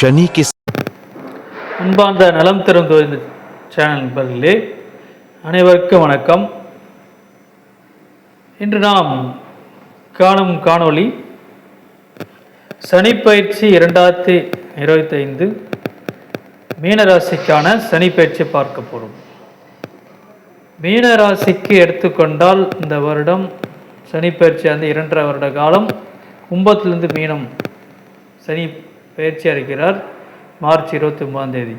சனி அன்பார்ந்த நலம் திறந்து இந்த சேனல் பதிலே அனைவருக்கும் வணக்கம். இன்று நாம் காணும் காணொளி சனிப்பயிற்சி இரண்டாயிரத்தி இருபத்தைந்து மீனராசிக்கான சனிப்பயிற்சி பார்க்க போகிறோம் மீனராசிக்கு எடுத்துக்கொண்டால் இந்த வருடம் சனிப்பயிற்சி அந்த இரண்டரை வருட காலம். கும்பத்திலிருந்து மீனம் சனி பயிற்சி அளிக்கிறார் மார்ச் இருபத்தி ஒன்பதாம் தேதி.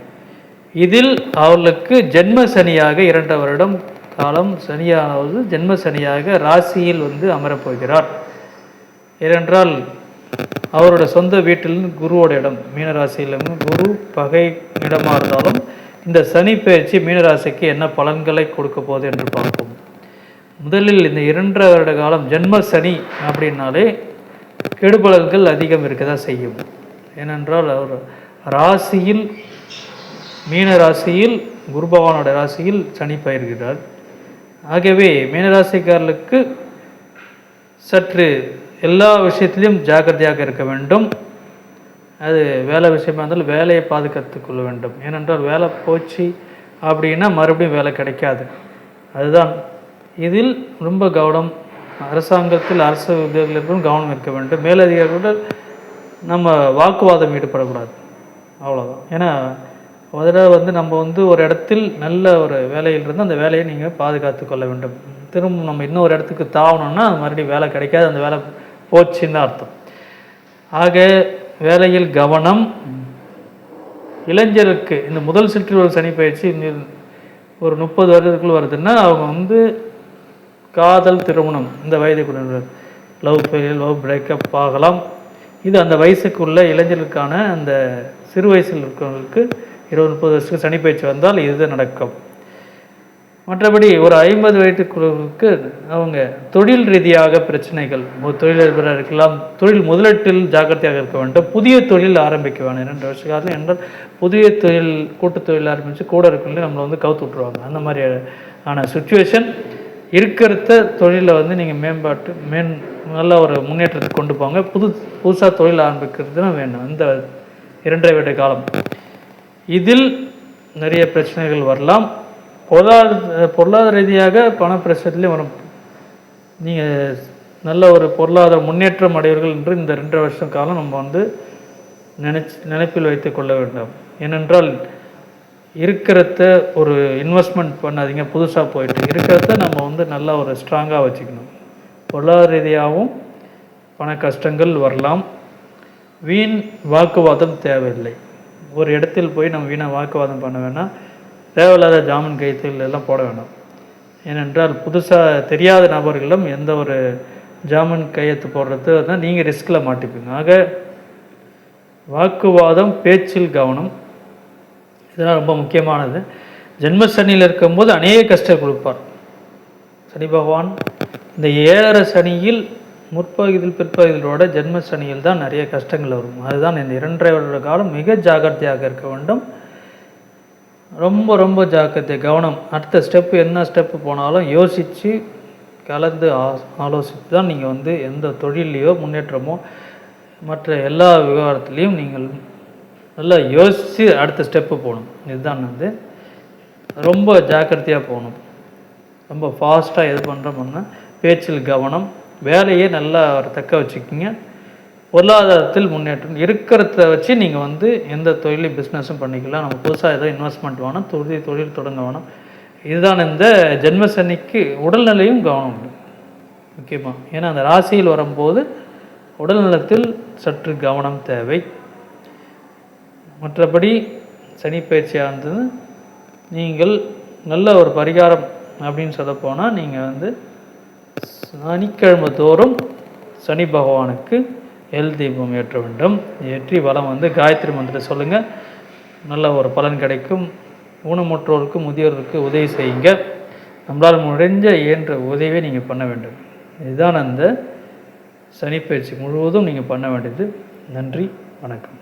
இதில் அவர்களுக்கு ஜென்ம சனியாக இரண்டு வருடம் காலம் சனியாவது ஜென்ம சனியாக ராசியில் வந்து அமரப்போகிறார். ஏனென்றால் அவரோட சொந்த வீட்டிலிருந்து குருவோட இடம் மீனராசியிலிருந்து குரு பகை இடமாக இருந்தாலும் இந்த சனி பயிற்சி மீனராசிக்கு என்ன பலன்களை கொடுக்க போகுது என்று பார்ப்போம். முதலில் இந்த இரண்டரை வருட காலம் ஜென்ம சனி அப்படின்னாலே கெடுபலன்கள் அதிகம் இருக்க தான் செய்யும். ஏனென்றால் அவர் ராசியில் மீன ராசியில் குரு பகவானோட ராசியில் சனி பயிர்கிறார். ஆகவே மீனராசிக்காரர்களுக்கு சற்று எல்லா விஷயத்திலையும் ஜாக்கிரதையாக இருக்க வேண்டும். அது வேலை விஷயமா இருந்தாலும் வேலையை பாதுகாத்து கொள்ள வேண்டும். ஏனென்றால் வேலை போச்சு அப்படின்னா மறுபடியும் வேலை கிடைக்காது. அதுதான். இதில் ரொம்ப கவனம். அரசாங்கத்தில் அரசு உத்தியோகங்களுக்கும் கவனம் இருக்க வேண்டும். மேலதிகாரிகளுடன் நம்ம வாக்குவாதம் ஈடுபடக்கூடாது. அவ்வளோதான் ஏன்னா முதல்ல வந்து நம்ம வந்து ஒரு இடத்தில் நல்ல ஒரு வேலையில் இருந்து அந்த வேலையை நீங்கள் பாதுகாத்து கொள்ள வேண்டும். திரும்ப நம்ம இன்னொரு இடத்துக்கு தாவணும்னா அது மறுபடியும் வேலை கிடைக்காது அந்த வேலை போச்சுன்னு அர்த்தம். ஆக வேலையில் கவனம் இளைஞருக்கு இந்த முதல் சுற்றில் ஒரு சனி பயிற்சி ஒரு முப்பது வருடத்துக்குள் வருதுன்னா அவங்க வந்து காதல் திருமணம் இந்த வயதுக்குள்ள லவ் ஃபெயிலியர் லவ் பிரேக்கப் ஆகலாம். இது அந்த வயசுக்குள்ள இளைஞர்களுக்கான அந்த சிறு வயசில் இருக்கிறவங்களுக்கு இருபது முப்பது வருஷத்துக்கு சனி பயிற்சி வந்தால் இது நடக்கும். மற்றபடி ஒரு ஐம்பது வயதுக்குழுவுக்கு அவங்க தொழில் ரீதியாக பிரச்சனைகள் ஒரு தொழிலதிபராக இருக்கலாம் தொழில் முதலீட்டில் ஜாக்கிரதையாக இருக்க வேண்டும் புதிய தொழில் ஆரம்பிக்க வேணும் இரண்டு வருஷ காலம் என்றால் புதிய தொழில் கூட்டு தொழில் ஆரம்பித்து கூட இருக்கிறவங்க நம்மளை வந்து கவுத்து விட்ருவாங்க அந்த மாதிரி சுச்சுவேஷன் இருக்கிறத தொழிலை வந்து நீங்கள் மேம்பாட்டு மேன் நல்ல ஒரு முன்னேற்றத்தை கொண்டு போங்க. புது புதுசாக தொழில் ஆரம்பிக்கிறது தான் வேணும். இந்த இரண்டரை வீடு காலம். இதில் நிறைய பிரச்சனைகள் வரலாம். பொருளாதார பொருளாதார ரீதியாக பண பிரச்சனையிலையும் வரும். நீங்கள் நல்ல ஒரு பொருளாதார முன்னேற்றம் அடைவர்கள் என்று இந்த ரெண்டரை வருஷம் காலம் நம்ம வந்து நினைச்சு நினைப்பில் வைத்து கொள்ள வேண்டும். ஏனென்றால் இருக்கிறத ஒரு இன்வெஸ்ட்மெண்ட் பண்ணாதீங்க புதுசாக போயிட்டு. இருக்கிறத நம்ம வந்து நல்லா ஒரு ஸ்ட்ராங்காக வச்சுக்கணும். பொருளாதார ரீதியாகவும் பண கஷ்டங்கள் வரலாம். வீண் வாக்குவாதம் தேவையில்லை. ஒரு இடத்தில் போய் நம்ம வீணாக வாக்குவாதம் பண்ண வேணாம் தேவையில்லாத ஜாமீன் கைத்தில் எல்லாம் போட வேணாம். ஏனென்றால் புதுசாக தெரியாத நபர்களிடம் எந்த ஒரு ஜாமீன் கையெழுத்து போடுறது தான் நீங்கள் ரிஸ்கில் மாட்டிப்பீங்க. ஆக வாக்குவாதம் பேச்சில் கவனம். இதெல்லாம் ரொம்ப முக்கியமானது. ஜென்மசனியில் இருக்கும்போது அநேக கஷ்டம் கொடுப்பார். சனி பகவான் இந்த ஏழரை சனியில் முற்பகுதியில் பிற்பகுதியிலோட ஜென்ம சனியில் தான் நிறைய கஷ்டங்கள் வரும். அதுதான் இந்த இரண்டரை வருட காலம் மிக ஜாகிரதையாக இருக்க வேண்டும். ரொம்ப ரொம்ப ஜாக்கிரதை கவனம். அடுத்த ஸ்டெப்பு என்ன ஸ்டெப்பு போனாலும் யோசித்து கலந்து ஆ ஆலோசித்து தான் நீங்கள் வந்து எந்த தொழிலையோ முன்னேற்றமோ மற்ற எல்லா விவகாரத்துலேயும் நீங்கள் நல்லா யோசித்து அடுத்த ஸ்டெப்பு போகணும். இதுதான் வந்து ரொம்ப ஜாக்கிரதையாக போகணும். ரொம்ப ஃபாஸ்ட்டாக எது பண்ணுறோம்னா பேச்சில் கவனம் வேலையை நல்லா தக்க வச்சுக்கிங்க. பொருளாதாரத்தில் முன்னேற்றம் இருக்கிறத வச்சு நீங்கள் வந்து எந்த தொழிலையும் பிஸ்னஸும் பண்ணிக்கலாம். நம்ம புதுசாக ஏதோ இன்வெஸ்ட்மெண்ட் வேணும் தொழில் தொழில் தொடங்க வேணும். இதுதான் இந்த ஜென்மசனிக்கு உடல்நிலையும் கவனம். உண்டு முக்கியமாக ஏன்னா அந்த ராசியில் வரும்போது உடல்நலத்தில் சற்று கவனம் தேவை. மற்றபடி சனி இருந்தது. நீங்கள் நல்ல ஒரு பரிகாரம் அப்படின்னு சொல்ல போனால் நீங்கள் வந்து சனிக்கிழமை தோறும் சனி பகவானுக்கு எல் தீபம் ஏற்ற வேண்டும். ஏற்றி வளம் வந்து காயத்ரி மந்திரத்தை சொல்லுங்கள் நல்ல ஒரு பலன் கிடைக்கும். ஊனமுற்றோருக்கு முதியோருக்கு உதவி செய்யுங்க. நம்மளால் முடிஞ்ச இயன்ற உதவியை நீங்கள் பண்ண வேண்டும். இதுதான் அந்த சனிப்பயிற்சி முழுவதும் நீங்கள் பண்ண வேண்டியது. நன்றி வணக்கம்.